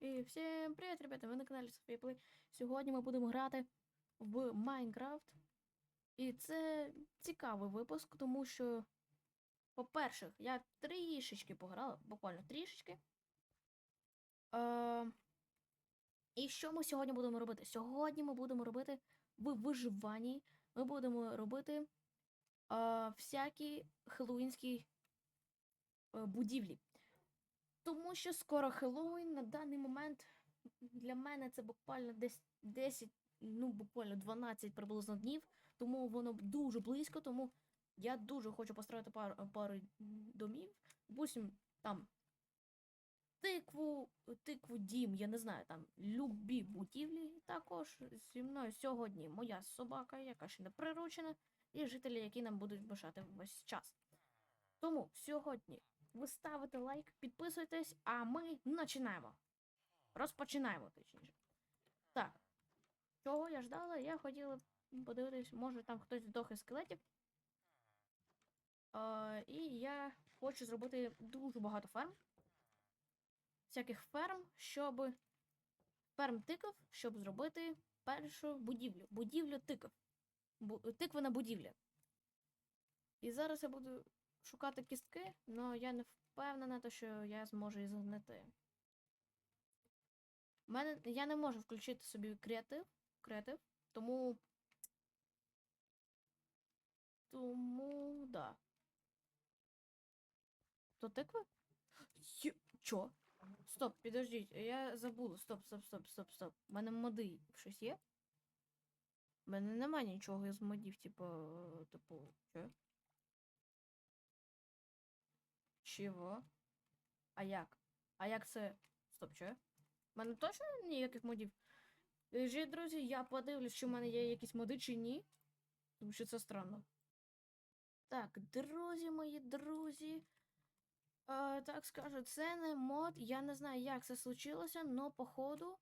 І всім привіт, ребята! Ви на каналі Софія Плей. Сьогодні ми будемо грати в Майнкрафт. І це цікавий випуск, тому що, по-перше, я трішечки пограла, буквально трішечки. Е, і що ми сьогодні будемо робити? Сьогодні ми будемо робити в виживанні. Ми будемо робити е, всякі хеллоуінські е, будівлі. Тому що скоро Хеллоуін на даний момент для мене це буквально десь 10, ну буквально 12 приблизно днів, тому воно дуже близько, тому я дуже хочу построїти пару, пару домів. Допустим, там тикву, тикву дім, я не знаю, там любі будівлі. Також зі мною сьогодні моя собака, яка ще не приручена, і жителі, які нам будуть бажати весь час. Тому сьогодні ви ставите лайк, підписуйтесь, а ми починаємо. Розпочинаємо, точніше. Так. Чого я ждала? Я хотіла подивитись, може там хтось здох із скелетів. Е, і я хочу зробити дуже багато ферм. Всяких ферм, щоб. Ферм тикав, щоб зробити першу будівлю. Будівлю тикав. Бу... Тиквена будівля. І зараз я буду шукати кістки, але я не впевнена, то, що я зможу їх. У мене я не можу включити собі креатив, креатив, тому. Тому да. То тикви? Є... Чо? Стоп, підождіть, я забула. Стоп, стоп, стоп, стоп, стоп. У мене моди щось є? У мене немає нічого із модів, типу, типу, що? Чого? А як? А як це? Стоп, що? У мене точно ніяких модів? Жі, друзі, я подивлюсь, чи в мене є якісь моди чи ні. Тому що це странно. Так, друзі мої, друзі. Е, так скажу, це не мод. Я не знаю, як це случилося, але походу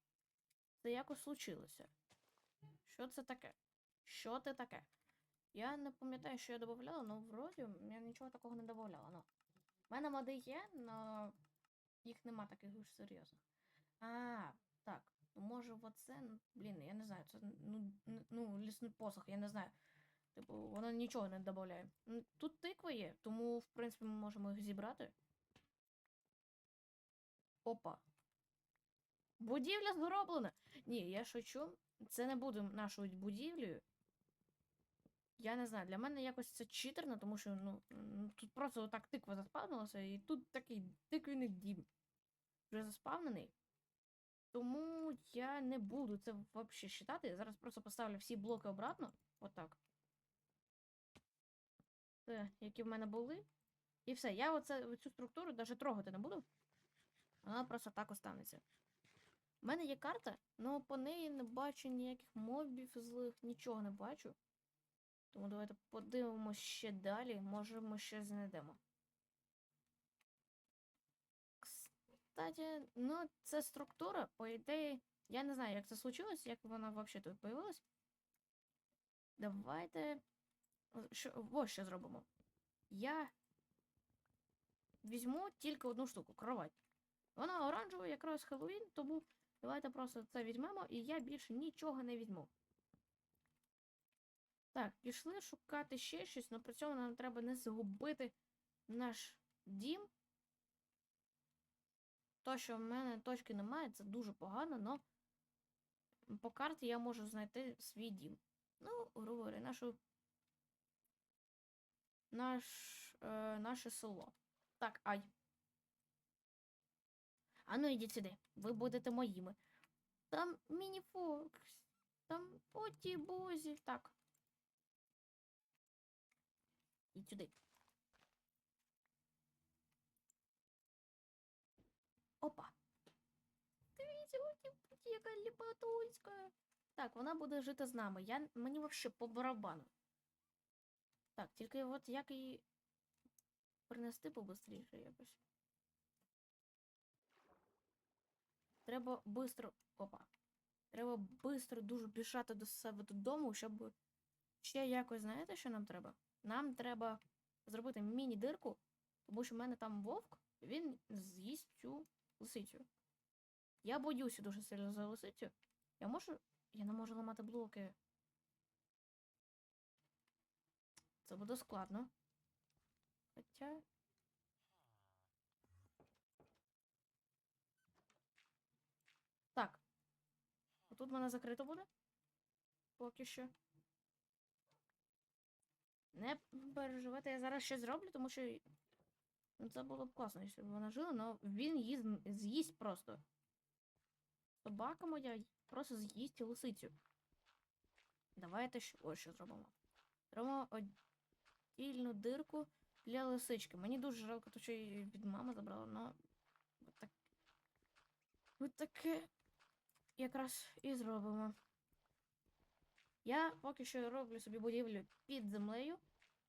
це якось случилося. Що це таке? Що це таке? Я не пам'ятаю, що я додавала, але вроді я нічого такого не додавала. У мене моди є, але їх нема таких уж серйозних. А, так. Ну, може, оце. ну, Блін, я не знаю. Це ну, ну, лісний посох, я не знаю. Типу, воно нічого не додає. Ну, Тут тиква є, тому, в принципі, ми можемо їх зібрати. Опа. Будівля зроблена. Ні, я шучу. Це не буде нашою будівлею. Я не знаю, для мене якось це читерно, тому що ну, тут просто отак тиква заспавнилася, і тут такий тиквіний дім вже заспавнений. Тому я не буду це взагалі считати. Я зараз просто поставлю всі блоки обратно. Отак. Це, які в мене були. І все. Я оце, цю структуру навіть трогати не буду. Вона просто так останеться. У мене є карта, але по неї не бачу ніяких мобів злих, нічого не бачу. Тому давайте подивимося ще далі. Може ми ще знайдемо. Кстати, ну, це структура, по ідеї. Я не знаю, як це случилось, як вона взагалі тут появилась. Давайте. Що, ось що зробимо. Я візьму тільки одну штуку кровать. Вона оранжева, якраз Хеллоуін, тому давайте просто це візьмемо, і я більше нічого не візьму. Так, пішли шукати ще щось, але при цьому нам треба не загубити наш дім. То, що в мене точки немає, це дуже погано, але по карті я можу знайти свій дім. Ну, говоря, нашу. Наш, е, наше село. Так, ай. А ну ідіть сюди. Ви будете моїми. Там мініфокс. Там оті бозі. Так. І сюди. Опа. Дивіться, путі, яка ліпатульська. Так, вона буде жити з нами. Я, мені вообще по барабану. Так, тільки от як її принести побыстріше якось. Треба бистро. Опа. Треба бистро дуже біжати до себе додому, щоб ще якось, знаєте, що нам треба? Нам треба зробити міні-дирку, тому що в мене там вовк, він з'їсть цю лисицю. Я боюся дуже сильно за лисицю. Я можу. Я не можу ламати блоки. Це буде складно. Хоча. Так. Тут мене закрито буде. Поки що. Не переживайте, я зараз щось зроблю, тому що. Ну, це було б класно, якщо б вона жила, але він її з'їсть просто. Собака моя просто з'їсть лисицю. Давайте що, ось що зробимо. Зробимо отдільну дирку для лисички. Мені дуже жалко, то що її від мами забрала, але от так... от таке якраз і зробимо. Я поки що роблю собі будівлю під землею,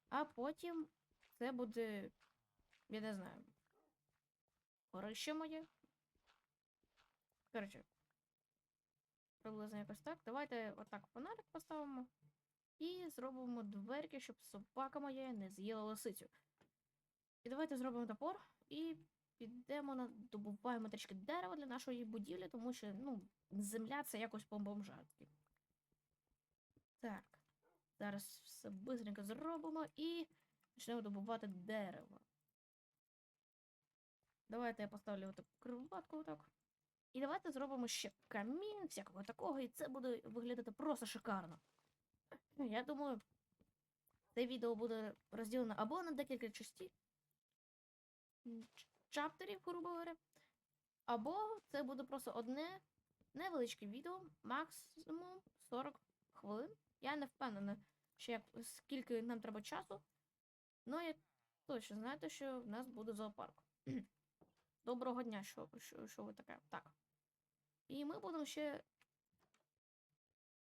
а потім це буде, я не знаю, горище моє. Коротше, приблизно якось так. Давайте отак фонарик поставимо і зробимо дверки, щоб собака моя не з'їла лисицю. І давайте зробимо топор і підемо на добуваємо трішки дерева для нашої будівлі, тому що ну, земля це якось по-бомжатки. Так. Зараз все бистренько зробимо і почнемо добувати дерево. Давайте я поставлю отаку кроватку отак. І давайте зробимо ще камін, всякого такого, і це буде виглядати просто шикарно. Я думаю, це відео буде розділено або на декілька частей, чаптерів, грубо говоря, або це буде просто одне невеличке відео, максимум 40 хвилин. Я не впевнена, ще як, скільки нам треба часу. Ну, я точно знаєте, що в нас буде зоопарк. Доброго дня, що, що, що ви таке? Так. І ми будемо ще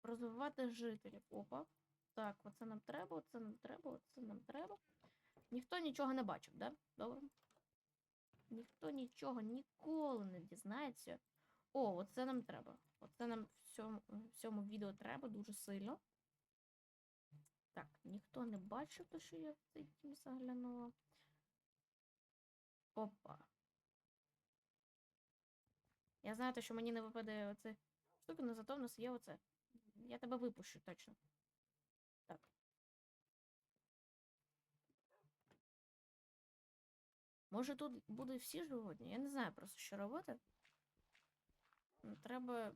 розвивати жителів. Опа. Так, оце нам треба, оце нам треба, оце нам треба. Ніхто нічого не бачив, да? Добре. Ніхто нічого ніколи не дізнається. О, оце нам треба. Оце нам в цьому, в цьому відео треба дуже сильно. Так, ніхто не бачив, то що я в цей дім заглянула. Опа. Я знаю, що мені не випаде оце штука, але зато в нас є оце. Я тебе випущу точно. Так. Може тут будуть всі животні? Я не знаю просто, що робити. Треба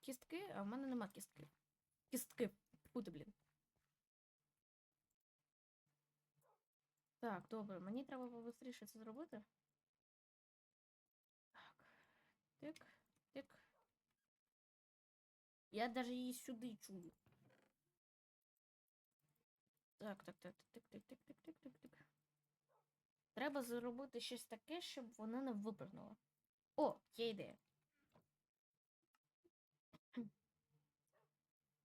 кістки, а в мене нема кістки. Кістки. Фу блін. Так, добре, мені треба побыстріше це зробити. Так. Тик, тик. Я даже її сюди чую. Так, так, так, тик, тик, тик, тик, тик, тик, тик. Треба зробити щось таке, щоб вона не випрыгнула. О, є ідея.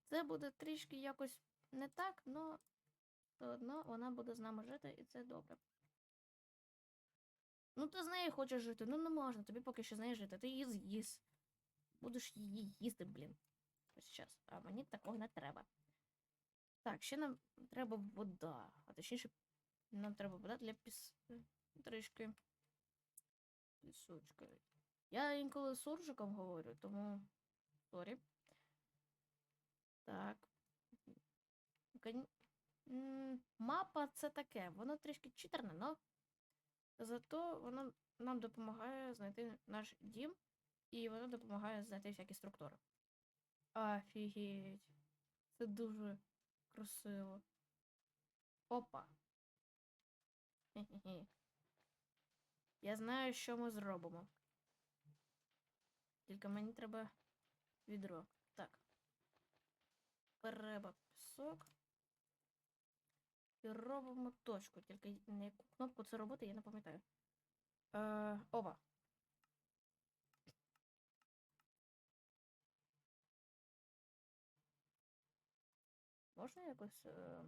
Це буде трішки якось не так, але все одно вона буде з нами жити, і це добре. Ну, ти з нею хочеш жити, ну не можна, тобі поки що з нею жити, ти її з'їс. Будеш її їсти, блін. Ось час. А мені такого не треба. Так, ще нам треба вода. А точніше, нам треба вода для піс... трішки пісочка. Я інколи суржиком говорю, тому. Сорі. Так. Мапа це таке, воно трішки читерне, но зато воно нам допомагає знайти наш дім, і воно допомагає знайти всякі структури. Офігеть. Це дуже красиво. Опа. Я знаю, що ми зробимо. Тільки мені треба відро. Так. Треба пісок. І робимо точку. Тільки на яку кнопку це робити, я не пам'ятаю. Е, опа. Можна якось. Е...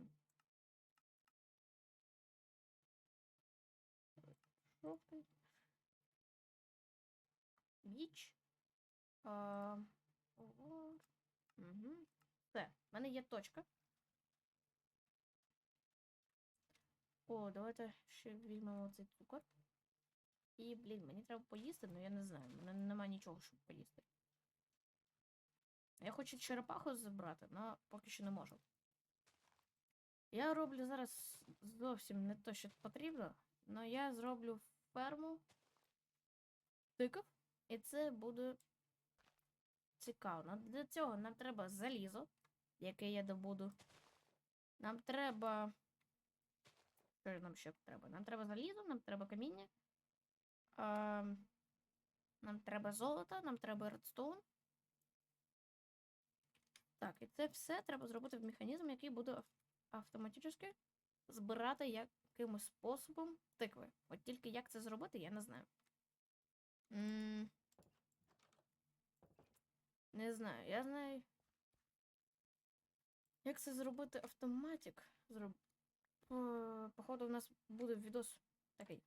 Жовтий. А, ого. Угу. Все, в мене є точка. О, давайте ще візьмемо цей цукор. І, блін, мені треба поїсти, але я не знаю. У мене немає нічого, щоб поїсти. Я хочу черепаху забрати, але поки що не можу. Я роблю зараз зовсім не те, що потрібно, але я зроблю ферму тиков, і це буде цікаво. Для цього нам треба залізо, яке я добуду. Нам треба. Що нам ще треба? Нам треба залізо, нам треба каміння. А, нам треба золото, нам треба редстоун. Так, і це все треба зробити в механізм, який буде ав- автоматично збирати якимось способом тикви. От тільки як це зробити, я не знаю. Не знаю, я знаю. Як це зробити автоматик? Зроб... По- Походу, у нас буде відос такий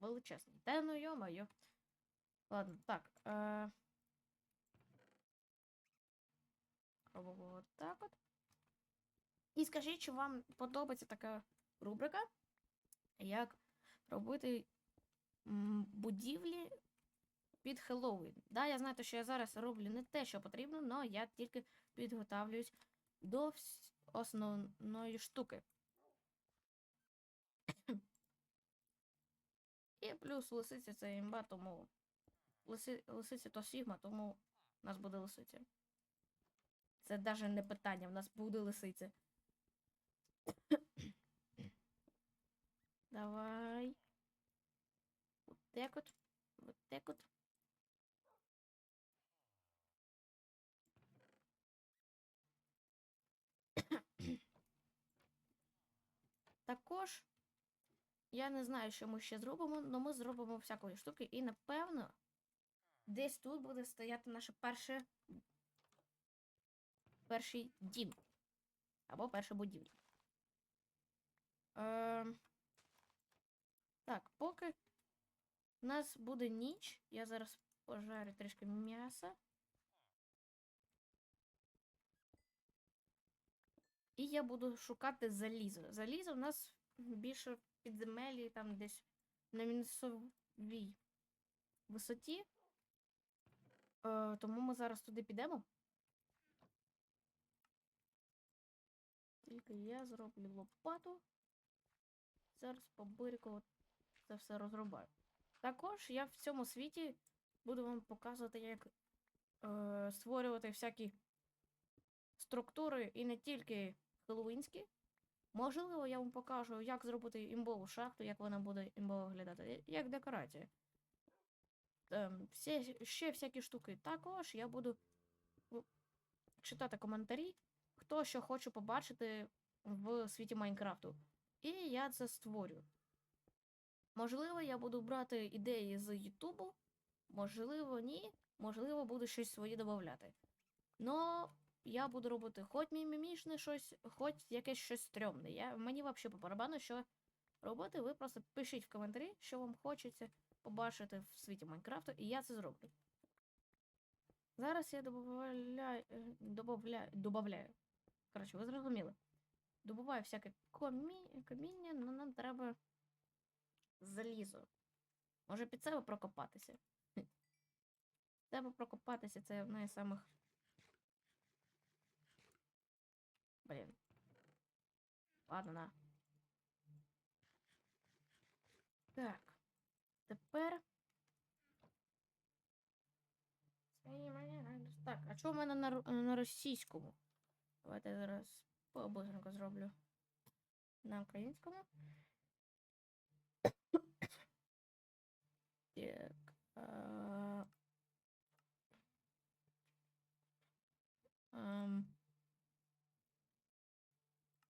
величезний. Та ну йо-моє. Ладно, так. Е... Робимо от так от. І скажіть, чи вам подобається така рубрика, як робити будівлі під Хеллоуін. Да, я знаю, що я зараз роблю не те, що потрібно, але я тільки підготовлююсь до основної штуки. І плюс лисиця це імба, тому лиси, лисиця то Сігма, тому у нас буде лисиця. Це навіть не питання, в нас буде лисиця. Давай. Вот так от. Вот так от. Також я не знаю, що ми ще зробимо, але ми зробимо всякої штуки, і напевно десь тут буде стояти наше перше перший дім. Або перша будівля. Е, так, поки у нас буде ніч, я зараз пожарю трішки м'яса. І я буду шукати залізо. Залізо в нас більше підземелі, там десь на мінусовій висоті. Е, тому ми зараз туди підемо. Тільки я зроблю лопату. Зараз по бирику це все розрубаю. Також я в цьому світі буду вам показувати, як е, створювати всякі структури і не тільки хеллоуінські. Можливо, я вам покажу, як зробити імбову шахту, як вона буде імбово виглядати, як декорація. Ем, всі, ще всякі штуки. Також я буду ну, читати коментарі, хто що хоче побачити в світі Майнкрафту. І я це створю. Можливо, я буду брати ідеї з Ютубу, можливо, ні, можливо, буду щось своє додавати. Но я буду робити хоч мімімішне щось, хоч якесь щось стрьомне. Я, мені взагалі по барабану, що робити, ви просто пишіть в коментарі, що вам хочеться побачити в світі Майнкрафту, і я це зроблю. Зараз я добавляю, е, добавляю, добавляю. Коротше, ви зрозуміли. Добуваю всяке комі... каміння, але нам треба залізо. Може під себе прокопатися. Себе прокопатися це одна із самих. Блін. Ладно, на. Так. Тепер. Так, а що в мене на, на російському? Давайте зараз по-быстренько зроблю на українському. Так. А... Ем...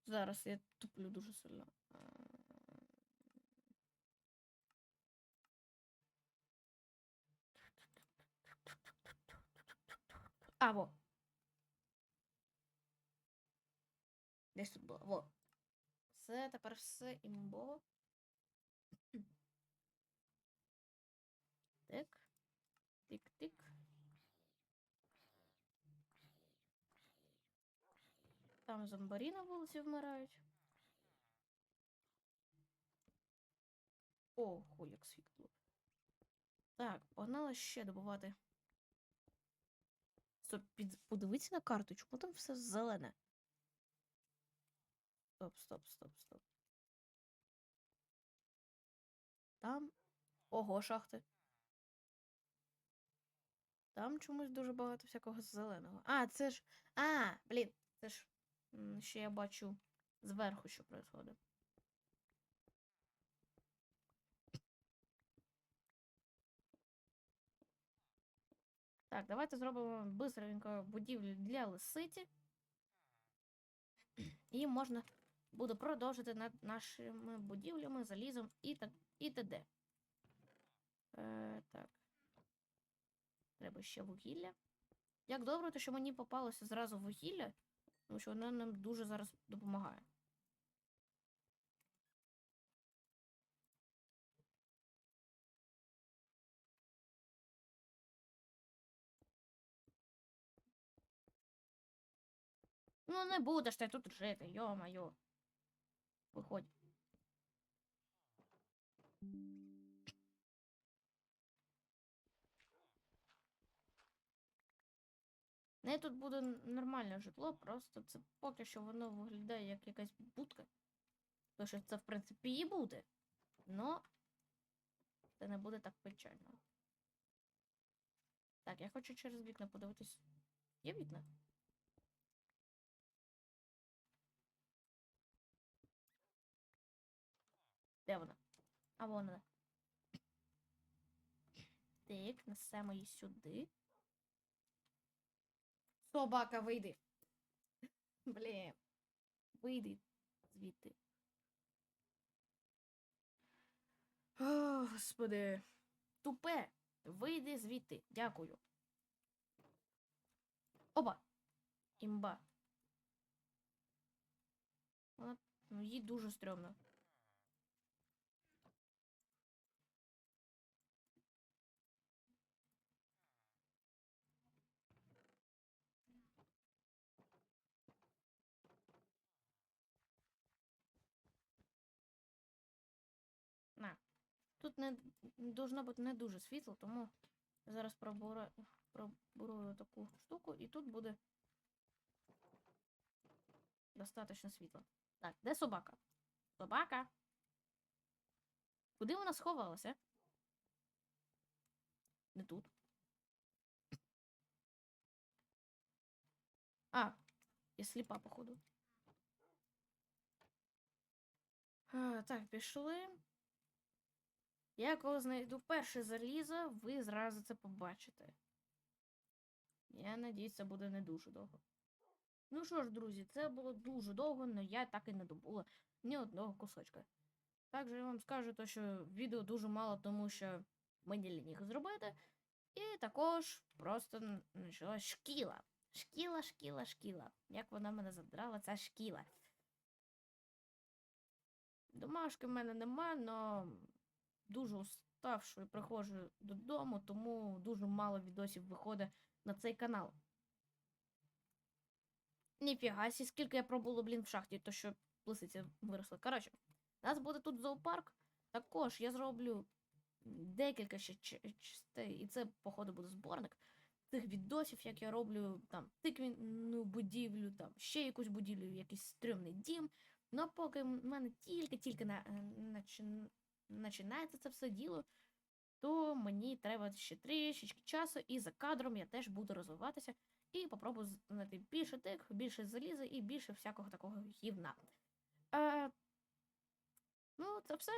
Зараз я туплю дуже сильно. А, во. Десь тут було. Во. Все, тепер все імбово. Так. Тик-тик. Там зомбарі на вулиці вмирають. О, хуй, як світло. Так, погнала ще добувати. Стоп, під... подивіться на карту, чому там все зелене? Стоп, стоп, стоп, стоп. Там. Ого, шахти. Там чомусь дуже багато всякого зеленого. А, це ж. А, блін, це ж. Ще я бачу зверху, що відбувається. Так, давайте зробимо бистренько будівлю для лисиці. І можна буде продовжити над нашими будівлями, залізом і так і т.д. Е, так. Треба ще вугілля. Як добре, то що мені попалося зразу вугілля, тому що вона нам дуже зараз допомагає. Ну, не будеш ти тут жити, йо-моє. Виходь. Не тут буде нормальне житло, просто це поки що воно виглядає як якась будка. Тому що це, в принципі, і буде. Но це не буде так печально. Так, я хочу через вікна подивитись. Є вікна? Де вона? А вон вона. Так, несемо її сюди. Собака, вийди. Блін. Вийди звідти. О, господи. Тупе. Вийди звідти. Дякую. Опа. Імба. Вона, ну, їй дуже стрьомно. На. Тут не должно бути не дуже світло, тому зараз пробурю, пробурую таку штуку, і тут буде достатньо світло. Так, де собака? Собака. Куди вона сховалася? Не тут. А, я сліпа, походу. А, так, пішли. Я коли знайду перше залізо, ви зразу це побачите. Я надіюсь, це буде не дуже довго. Ну що ж, друзі, це було дуже довго, але я так і не добула ні одного кусочка. Також я вам скажу, то, що відео дуже мало, тому що мені лінь зробити. І також просто почалась шкіла. Шкіла, шкіла, шкіла. Як вона мене задрала, ця шкіла. Домашки в мене нема, але дуже уставшою приходжу додому, тому дуже мало відосів виходить на цей канал. Ніфіга сі, скільки я пробула, блін, в шахті, то що лисиця виросла. Коротше, у нас буде тут зоопарк. Також я зроблю декілька ще частей, і це, походу, буде зборник тих відосів, як я роблю там тиквінну будівлю, там ще якусь будівлю, якийсь стрьомний дім. Ну, поки в мене тільки-тільки на, е, начин- починається це все діло, то мені треба ще трішечки часу, і за кадром я теж буду розвиватися і попробую знайти більше тик, більше заліза і більше всякого такого гівна. Е, ну, це все,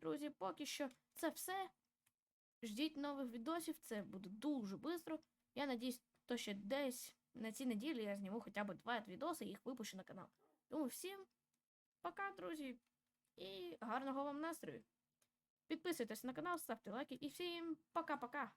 друзі, поки що це все. Ждіть нових відосів, це буде дуже швидко. Я надіюсь, то ще десь на цій неділі я зніму хоча б два відоси і їх випущу на канал. Тому всім пока, друзі, і гарного вам настрою. Підписуйтесь на канал, ставте лайки і всім пока-пока.